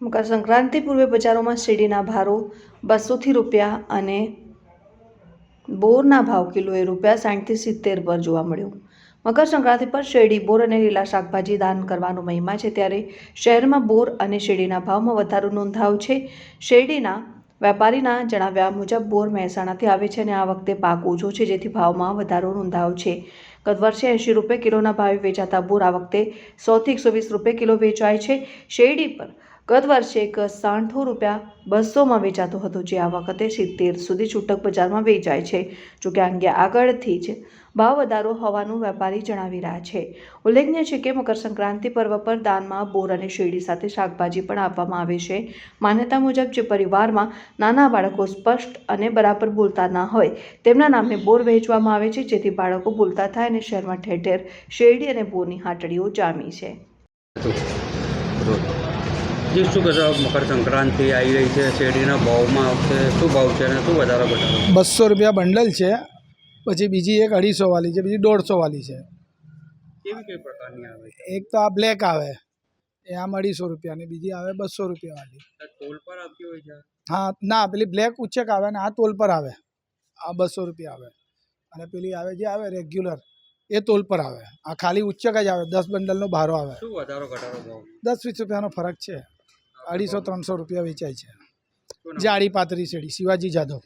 મકર સંક્રાંતિ પૂર્વે બજારોમાં શેરડીના ભારો બસોથી રૂપિયા અને બોરના ભાવ કિલોએ રૂપિયા સાઠથી સિત્તેર પર જોવા મળ્યું. મકર સંક્રાંતિ પર શેરડી, બોર અને લીલા શાકભાજી દાન કરવાનો મહિમા છે ત્યારે શહેરમાં બોર અને શેરડીના ભાવમાં વધારો નોંધાયો છે. શેરડીના વેપારીના જણાવ્યા મુજબ, બોર મહેસાણાથી આવે છે અને આ વખતે પાક ઓછો છે, જેથી ભાવમાં વધારો નોંધાયો છે. ગત વર્ષે એંશી રૂપિયા કિલોના ભાવે વેચાતા બોર આ વખતે સોથી એકસો વીસ રૂપિયા કિલો વેચાય છે. શેરડી પર ગત વર્ષે એક સાઠો રૂપિયા બસોમાં વેચાતો હતો, જે આ વખતે સિત્તેર સુધી છૂટક બજારમાં વેચાય છે. જોકે આ અંગે આગળથી જ ભાવ વધારો હોવાનું વેપારી જણાવી રહ્યા છે. ઉલ્લેખનીય છે કે મકર સંક્રાંતિ પર્વ પર દાનમાં બોર અને શેરડી સાથે શાકભાજી પણ આપવામાં આવે છે. માન્યતા મુજબ જે પરિવારમાં નાના બાળકો સ્પષ્ટ અને બરાબર બોલતા ના હોય, તેમના નામે બોર વહેંચવામાં આવે છે, જેથી બાળકો બોલતા થાય અને શહેરમાં ઠેર ઠેર શેરડી અને બોરની હાટડીઓ જામી છે. જે શું કહેશો મકર સંક્રાંતિ આવી રહી છે શેરડીના ભાવમાં આવશે શું ભાવ છે અને શું વધારો ઘટાડો બસો રૂપિયા બંડલ છે પછી બીજી એક અઢીસો વાળી છે બીજી દોઢસો વાળી છે. કેવી કઈ પ્રકારની આવે એક તો આ બ્લેક આવે એ આમ અઢીસો રૂપિયાની બીજી આવે બસો રૂપિયાવાળી. ટોલ પર આવતી હોય છે? હા ના પેલી બ્લેક ઉચ્ચક આવે ને આ તોલ પર આવે આ બસો રૂપિયા આવે. અને પેલી આવે જે આવે રેગ્યુલર એ તોલ પર આવે. આ ખાલી ઉચ્ચક જ આવે દસ બંડલનો ભારો આવે. શું વધારો ઘટાડો દસ વીસ રૂપિયાનો ફરક છે. અઢીસો ત્રણસો રૂપિયા વેચાય છે? જાડી પાતળી શેરડી શિવાજી જાદવ